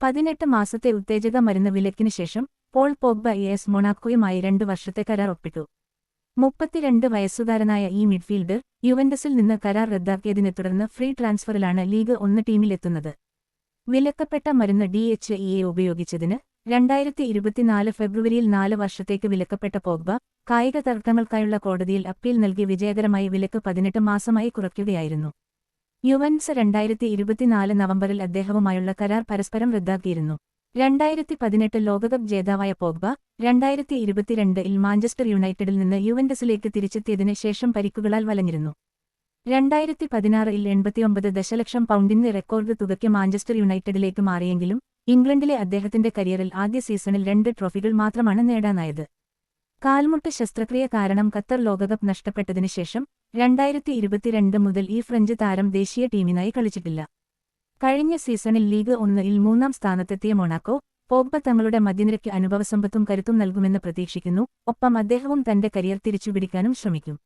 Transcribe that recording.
പതിനെട്ട് മാസത്തെ ഉത്തേജക മരുന്ന് വിലക്കിന് ശേഷം പോൾ പോഗ്ബ എസ് മൊണാക്കോയുമായി രണ്ടു വർഷത്തെ കരാർ ഒപ്പിട്ടു. മുപ്പത്തിരണ്ട് വയസ്സുകാരനായ ഈ മിഡ്ഫീൽഡർ യുവൻഡസിൽ നിന്ന് കരാർ റദ്ദാക്കിയതിനെ തുടർന്ന് ഫ്രീ ട്രാൻസ്ഫറിലാണ് ലീഗ് ഒന്ന് ടീമിലെത്തുന്നത്. വിലക്കപ്പെട്ട മരുന്ന് ഡി എച്ച് ഇയെ ഉപയോഗിച്ചതിന് രണ്ടായിരത്തി ഇരുപത്തിനാല് ഫെബ്രുവരിയിൽ നാല് വർഷത്തേക്ക് വിലക്കപ്പെട്ട പോഗ്ബ കായിക തർക്കങ്ങൾക്കായുള്ള കോടതിയിൽ അപ്പീൽ നൽകി വിജയകരമായി വിലക്ക് പതിനെട്ട് മാസമായി കുറയ്ക്കുകയായിരുന്നു. യുവൻസ് രണ്ടായിരത്തി ഇരുപത്തിനാല് നവംബറിൽ അദ്ദേഹവുമായുള്ള കരാർ പരസ്പരം റദ്ദാക്കിയിരുന്നു. രണ്ടായിരത്തി പതിനെട്ട് ലോകകപ്പ് ജേതാവായ പോഗ്ബ രണ്ടായിരത്തി ഇരുപത്തിരണ്ടിൽ മാഞ്ചസ്റ്റർ യുണൈറ്റഡിൽ നിന്ന് യുവൻഡസിലേക്ക് തിരിച്ചെത്തിയതിനു ശേഷം പരിക്കുകളാൽ വലഞ്ഞിരുന്നു. രണ്ടായിരത്തി പതിനാറിൽ എൺപത്തിയൊമ്പത് ദശലക്ഷം പൗണ്ടിന് റെക്കോർഡ് തുകയ്ക്ക് മാഞ്ചസ്റ്റർ യുണൈറ്റഡിലേക്ക് മാറിയെങ്കിലും ഇംഗ്ലണ്ടിലെ അദ്ദേഹത്തിന്റെ കരിയറിൽ ആദ്യ സീസണിൽ രണ്ട് ട്രോഫികൾ മാത്രമാണ് നേടാനായത്. കാൽമുട്ട് ശസ്ത്രക്രിയ കാരണം ഖത്തർ ലോകകപ്പ് നഷ്ടപ്പെട്ടതിനു ശേഷം രണ്ടായിരത്തി ഇരുപത്തിരണ്ട് മുതൽ ഈ ഫ്രഞ്ച് താരം ദേശീയ ടീമിനായി കളിച്ചിട്ടില്ല. കഴിഞ്ഞ സീസണിൽ ലീഗ് ഒന്നിൽ മൂന്നാം സ്ഥാനത്തെത്തിയ മൊണാക്കോ പോഗ്ബ തങ്ങളുടെ മധ്യനിരയ്ക്ക് അനുഭവസമ്പത്തും കരുത്തും നൽകുമെന്ന് പ്രതീക്ഷിക്കുന്നു ഒപ്പം അദ്ദേഹവും തന്റെ കരിയർ തിരിച്ചുപിടിക്കാനും ശ്രമിക്കും.